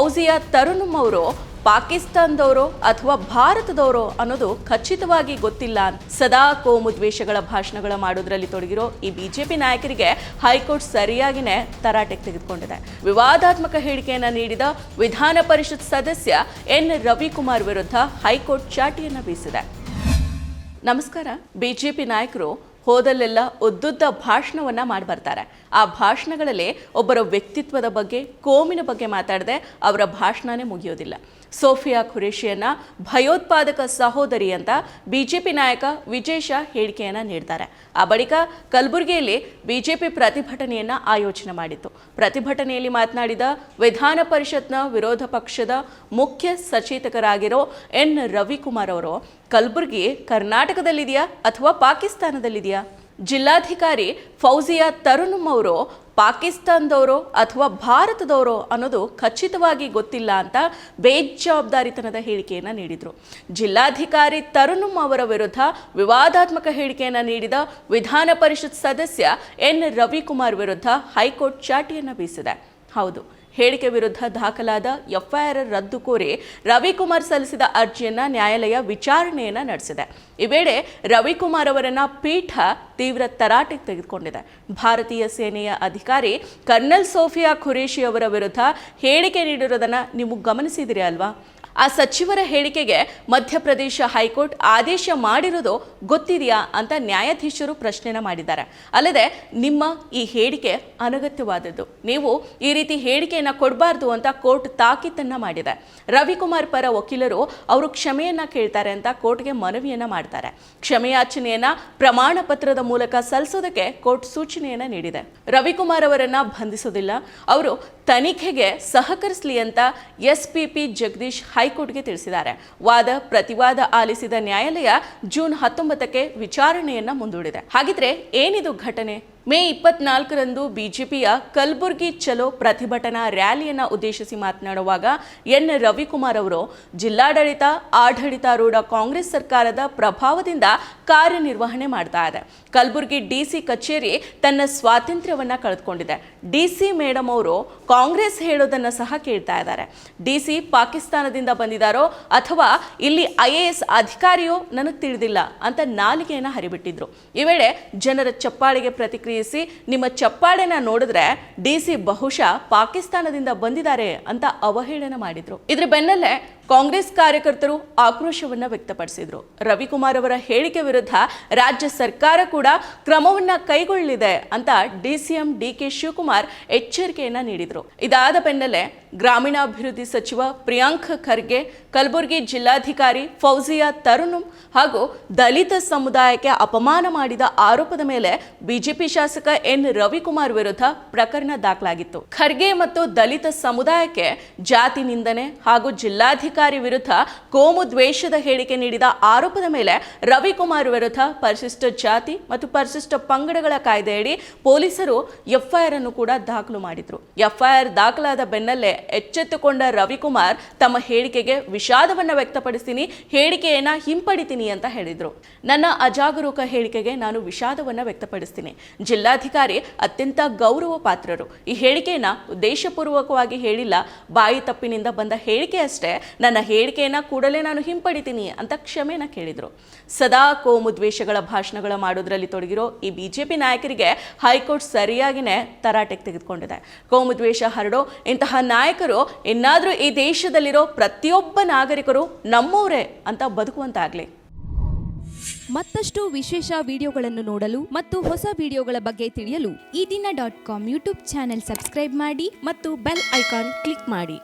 ಫೌಜಿಯಾ ತರುಣಂ ಅವರು ಪಾಕಿಸ್ತಾನದವರು ಅಥವಾ ಭಾರತದವರೋ ಅನ್ನೋದು ಖಚಿತವಾಗಿ ಗೊತ್ತಿಲ್ಲ. ಸದಾ ಕೋಮು ದ್ವೇಷಗಳ ಭಾಷಣಗಳ ಮಾಡೋದ್ರಲ್ಲಿ ತೊಡಗಿರೋ ಈ ಬಿಜೆಪಿ ನಾಯಕರಿಗೆ ಹೈಕೋರ್ಟ್ ಸರಿಯಾಗಿನೇ ತರಾಟೆಗೆ ತೆಗೆದುಕೊಂಡಿದೆ. ವಿವಾದಾತ್ಮಕ ಹೇಳಿಕೆಯನ್ನು ನೀಡಿದ ವಿಧಾನ ಪರಿಷತ್ ಸದಸ್ಯ ಎನ್ ರವಿಕುಮಾರ್ ವಿರುದ್ಧ ಹೈಕೋರ್ಟ್ ಚಾಟಿಯನ್ನು ಬೀಸಿದೆ. ನಮಸ್ಕಾರ. ಬಿಜೆಪಿ ನಾಯಕರು ಹೋದಲ್ಲೆಲ್ಲ ಉದ್ದುದ್ದ ಭಾಷಣವನ್ನು ಮಾಡಿ ಬರ್ತಾರೆ. ಆ ಭಾಷಣಗಳಲ್ಲಿ ಒಬ್ಬರ ವ್ಯಕ್ತಿತ್ವದ ಬಗ್ಗೆ, ಕೋಮಿನ ಬಗ್ಗೆ ಮಾತಾಡದೆ ಅವರ ಭಾಷಣನೇ ಮುಗಿಯೋದಿಲ್ಲ. ಸೋಫಿಯಾ ಖುರೇಷಿಯನ್ನ ಭಯೋತ್ಪಾದಕ ಸಹೋದರಿ ಅಂತ ಬಿಜೆಪಿ ನಾಯಕ ವಿಜಯ್ ಶಾ ಹೇಳಿಕೆಯನ್ನ ನೀಡಿದ್ದಾರೆ ಆ ಬಳಿಕ ಕಲಬುರಗಿಯಲ್ಲಿ ಬಿಜೆಪಿ ಪ್ರತಿಭಟನೆಯನ್ನ ಆಯೋಜನೆ ಮಾಡಿತ್ತು. ಪ್ರತಿಭಟನೆಯಲ್ಲಿ ಮಾತನಾಡಿದ ವಿಧಾನ ಪರಿಷತ್ನ ವಿರೋಧ ಪಕ್ಷದ ಮುಖ್ಯ ಸಚೇತಕರಾಗಿರೋ ಎನ್ ರವಿಕುಮಾರ್ ಅವರು, ಕಲಬುರಗಿ ಕರ್ನಾಟಕದಲ್ಲಿದೆಯಾ ಅಥವಾ ಪಾಕಿಸ್ತಾನದಲ್ಲಿದೆಯಾ? ಜಿಲ್ಲಾಧಿಕಾರಿ ಫೌಜಿಯಾ ತರುಣಂ ಅವರು ಪಾಕಿಸ್ತಾನದವರು ಅಥವಾ ಭಾರತದವರು ಅನ್ನೋದು ಖಚಿತವಾಗಿ ಗೊತ್ತಿಲ್ಲ ಅಂತ ಬೇಜವಾಬ್ದಾರಿತನದ ಹೇಳಿಕೆಯನ್ನು ನೀಡಿದರು. ಜಿಲ್ಲಾಧಿಕಾರಿ ತರುಣಂ ಅವರ ವಿರುದ್ಧ ವಿವಾದಾತ್ಮಕ ಹೇಳಿಕೆಯನ್ನು ನೀಡಿದ ವಿಧಾನ ಪರಿಷತ್ ಸದಸ್ಯ ಎನ್ ರವಿಕುಮಾರ್ ವಿರುದ್ಧ ಹೈಕೋರ್ಟ್ ಚಾಟಿಯನ್ನು ಬೀಸಿದೆ. ಹೌದು. ಹೇಳಿಕೆ ವಿರುದ್ಧ ದಾಖಲಾದ ಎಫ್ಐಆರ್ ರದ್ದು ಕೋರಿ ರವಿಕುಮಾರ್ ಸಲ್ಲಿಸಿದ ಅರ್ಜಿಯನ್ನು ನ್ಯಾಯಾಲಯ ವಿಚಾರಣೆಯನ್ನ ನಡೆಸಿದೆ. ಈ ವೇಳೆ ರವಿಕುಮಾರ್ ಅವರನ್ನ ಪೀಠ ತೀವ್ರ ತರಾಟೆಗೆ ತೆಗೆದುಕೊಂಡಿದೆ. ಭಾರತೀಯ ಸೇನೆಯ ಅಧಿಕಾರಿ ಕರ್ನಲ್ ಸೋಫಿಯಾ ಖುರೇಶಿ ಅವರ ವಿರುದ್ಧ ಹೇಳಿಕೆ ನೀಡಿರೋದನ್ನು ನೀವು ಗಮನಿಸಿದಿರಿ ಅಲ್ವಾ? ಆ ಸಚಿವರ ಹೇಳಿಕೆಗೆ ಮಧ್ಯಪ್ರದೇಶ ಹೈಕೋರ್ಟ್ ಆದೇಶ ಮಾಡಿರೋದು ಗೊತ್ತಿದೆಯಾ ಅಂತ ನ್ಯಾಯಾಧೀಶರು ಪ್ರಶ್ನೆನ ಮಾಡಿದ್ದಾರೆ. ಅಲ್ಲದೆ ನಿಮ್ಮ ಈ ಹೇಳಿಕೆ ಅನಗತ್ಯವಾದದ್ದು. ನೀವು ಈ ರೀತಿ ಹೇಳಿಕೆಯನ್ನು ಕೊಡಬಾರ್ದು ಅಂತ ಕೋರ್ಟ್ ತಾಕೀತನ್ನು ಮಾಡಿದೆ. ರವಿಕುಮಾರ್ ಪರ ವಕೀಲರು ಅವರು ಕ್ಷಮೆಯನ್ನ ಕೇಳ್ತಾರೆ ಅಂತ ಕೋರ್ಟ್ಗೆ ಮನವಿಯನ್ನ ಮಾಡ್ತಾರೆ. ಕ್ಷಮೆಯಾಚನೆಯನ್ನ ಪ್ರಮಾಣ ಪತ್ರದ ಮೂಲಕ ಸಲ್ಲಿಸೋದಕ್ಕೆ ಕೋರ್ಟ್ ಸೂಚನೆಯನ್ನ ನೀಡಿದೆ. ರವಿಕುಮಾರ್ ಅವರನ್ನ ಬಂಧಿಸೋದಿಲ್ಲ. ಅವರು ತನಿಖೆಗೆ ಸಹಕರಿಸಲಿ ಅಂತ ಎಸ್ಪಿಪಿ ಜಗದೀಶ್ ಹೈಕೋರ್ಟ್ಗೆ ತಿಳಿಸಿದ್ದಾರೆ. ವಾದ, ಪ್ರತಿವಾದ ಆಲಿಸಿದ ನ್ಯಾಯಾಲಯ ಜೂನ್ ಹತ್ತೊಂಬತ್ತಕ್ಕೆ ವಿಚಾರಣೆಯನ್ನ ಮುಂದೂಡಿದೆ. ಹಾಗಿದ್ರೆ ಏನಿದು ಘಟನೆ? ಮೇ ಇಪ್ಪತ್ನಾಲ್ಕರಂದು ಬಿಜೆಪಿಯ ಕಲಬುರಗಿ ಚಲೋ ಪ್ರತಿಭಟನಾ ರ್ಯಾಲಿಯನ್ನು ಉದ್ದೇಶಿಸಿ ಮಾತನಾಡುವಾಗ ಎನ್ ರವಿಕುಮಾರ್ ಅವರು ಜಿಲ್ಲಾಡಳಿತ, ಆಡಳಿತಾರೂಢ ಕಾಂಗ್ರೆಸ್ ಸರ್ಕಾರದ ಪ್ರಭಾವದಿಂದ ಕಾರ್ಯನಿರ್ವಹಣೆ ಮಾಡ್ತಾ ಇದೆ. ಕಲಬುರಗಿ ಡಿಸಿ ಕಚೇರಿ ತನ್ನ ಸ್ವಾತಂತ್ರ್ಯವನ್ನ ಕಳೆದುಕೊಂಡಿದೆ. ಡಿಸಿ ಮೇಡಮ್ ಅವರು ಕಾಂಗ್ರೆಸ್ ಹೇಳೋದನ್ನು ಸಹ ಕೇಳ್ತಾ ಇದ್ದಾರೆ. ಡಿಸಿ ಪಾಕಿಸ್ತಾನದಿಂದ ಬಂದಿದ್ದಾರೋ ಅಥವಾ ಇಲ್ಲಿ ಐ ಎ ಎಸ್ ಅಧಿಕಾರಿಯೋ ನನಗೆ ತಿಳಿದಿಲ್ಲ ಅಂತ ನಾಲಿಗೆಯನ್ನು ಹರಿಬಿಟ್ಟಿದ್ರು. ಈ ವೇಳೆ ಜನರ ಚಪ್ಪಾಳೆಗೆ ಪ್ರತಿಕ್ರಿಯಿಸಿ ನಿಮ್ಮ ಚಪ್ಪಾಳೆನ ನೋಡಿದ್ರೆ ಡಿಸಿ ಬಹುಶಃ ಪಾಕಿಸ್ತಾನದಿಂದ ಬಂದಿದ್ದಾರೆ ಅಂತ ಅವಹೇಳನ ಮಾಡಿದ್ರು. ಇದ್ರ ಬೆನ್ನಲ್ಲೇ ಕಾಂಗ್ರೆಸ್ ಕಾರ್ಯಕರ್ತರು ಆಕ್ರೋಶವನ್ನು ವ್ಯಕ್ತಪಡಿಸಿದರು. ರವಿಕುಮಾರ್ ಅವರ ಹೇಳಿಕೆ ವಿರುದ್ಧ ರಾಜ್ಯ ಸರ್ಕಾರ ಕೂಡ ಕ್ರಮವನ್ನ ಕೈಗೊಳ್ಳಲಿದೆ ಅಂತ ಡಿಸಿಎಂ ಡಿ ಕೆ ಶಿವಕುಮಾರ್ ಎಚ್ಚರಿಕೆಯನ್ನ ನೀಡಿದರು. ಇದಾದ ಬೆನ್ನಲ್ಲೇ ಗ್ರಾಮೀಣಾಭಿವೃದ್ಧಿ ಸಚಿವ ಪ್ರಿಯಾಂಕ್ ಖರ್ಗೆ, ಕಲಬುರಗಿ ಜಿಲ್ಲಾಧಿಕಾರಿ ಫೌಜಿಯಾ ತರುಣ್ ಹಾಗೂ ದಲಿತ ಸಮುದಾಯಕ್ಕೆ ಅಪಮಾನ ಮಾಡಿದ ಆರೋಪದ ಮೇಲೆ ಬಿಜೆಪಿ ಶಾಸಕ ಎನ್ ರವಿಕುಮಾರ್ ವಿರುದ್ಧ ಪ್ರಕರಣ ದಾಖಲಾಗಿತ್ತು. ಖರ್ಗೆ ಮತ್ತು ದಲಿತ ಸಮುದಾಯಕ್ಕೆ ಜಾತಿ ನಿಂದನೆ ಹಾಗೂ ಜಿಲ್ಲಾಧಿಕಾರಿ ವಿರುದ್ಧ ಕೋಮು ದ್ವೇಷದ ಹೇಳಿಕೆ ನೀಡಿದ ಆರೋಪದ ಮೇಲೆ ರವಿಕುಮಾರ್ ವಿರುದ್ಧ ಪರಿಶಿಷ್ಟ ಜಾತಿ ಮತ್ತು ಪರಿಶಿಷ್ಟ ಪಂಗಡಗಳ ಕಾಯ್ದೆಯಡಿ ಪೊಲೀಸರು ಎಫ್ಐಆರ್ ಅನ್ನು ಕೂಡ ದಾಖಲು ಮಾಡಿದ್ರು. ಎಫ್ಐಆರ್ ದಾಖಲಾದ ಬೆನ್ನಲ್ಲೇ ಎಚ್ಚೆತ್ತುಕೊಂಡ ರವಿಕುಮಾರ್ ತಮ್ಮ ಹೇಳಿಕೆಗೆ ವಿಷಾದವನ್ನು ವ್ಯಕ್ತಪಡಿಸ್ತೀನಿ, ಹೇಳಿಕೆಯನ್ನ ಹಿಂಪಡಿತೀನಿ ಅಂತ ಹೇಳಿದ್ರು. ನನ್ನ ಅಜಾಗರೂಕ ಹೇಳಿಕೆಗೆ ನಾನು ವಿಷಾದವನ್ನ ವ್ಯಕ್ತಪಡಿಸ್ತೀನಿ. ಜಿಲ್ಲಾಧಿಕಾರಿ ಅತ್ಯಂತ ಗೌರವ ಪಾತ್ರರು. ಈ ಹೇಳಿಕೆಯನ್ನ ಉದ್ದೇಶಪೂರ್ವಕವಾಗಿ ಹೇಳಿಲ್ಲ, ಬಾಯಿ ತಪ್ಪಿನಿಂದ ಬಂದ ಹೇಳಿಕೆ ಅಷ್ಟೇ. ನನ್ನ ಹೇಳಿಕೆಯನ್ನು ಕೂಡಲೇ ನಾನು ಹಿಂಪಡಿತೀನಿ ಅಂತ ಕ್ಷಮೆನ ಕೇಳಿದರು. ಸದಾ ಕೋಮು ದ್ವೇಷಗಳ ಭಾಷಣಗಳ ಮಾಡೋದ್ರಲ್ಲಿ ತೊಡಗಿರೋ ಈ ಬಿಜೆಪಿ ನಾಯಕರಿಗೆ ಹೈಕೋರ್ಟ್ ಸರಿಯಾಗಿನೇ ತರಾಟೆಗೆ ತೆಗೆದುಕೊಂಡಿದೆ. ಕೋಮು ದ್ವೇಷ ಹರಡೋ ಇಂತಹ ನಾಯಕರು ಇನ್ನಾದರೂ ಈ ದೇಶದಲ್ಲಿರೋ ಪ್ರತಿಯೊಬ್ಬ ನಾಗರಿಕರು ನಮ್ಮವರೇ ಅಂತ ಬದುಕುವಂತಾಗಲಿ. ಮತ್ತಷ್ಟು ವಿಶೇಷ ವಿಡಿಯೋಗಳನ್ನು ನೋಡಲು ಮತ್ತು ಹೊಸ ವಿಡಿಯೋಗಳ ಬಗ್ಗೆ ತಿಳಿಯಲು Ee Dina dot com YouTube channel subscribe ಮಾಡಿ ಮತ್ತು ಬೆಲ್ ಐಕಾನ್ ಕ್ಲಿಕ್ ಮಾಡಿ.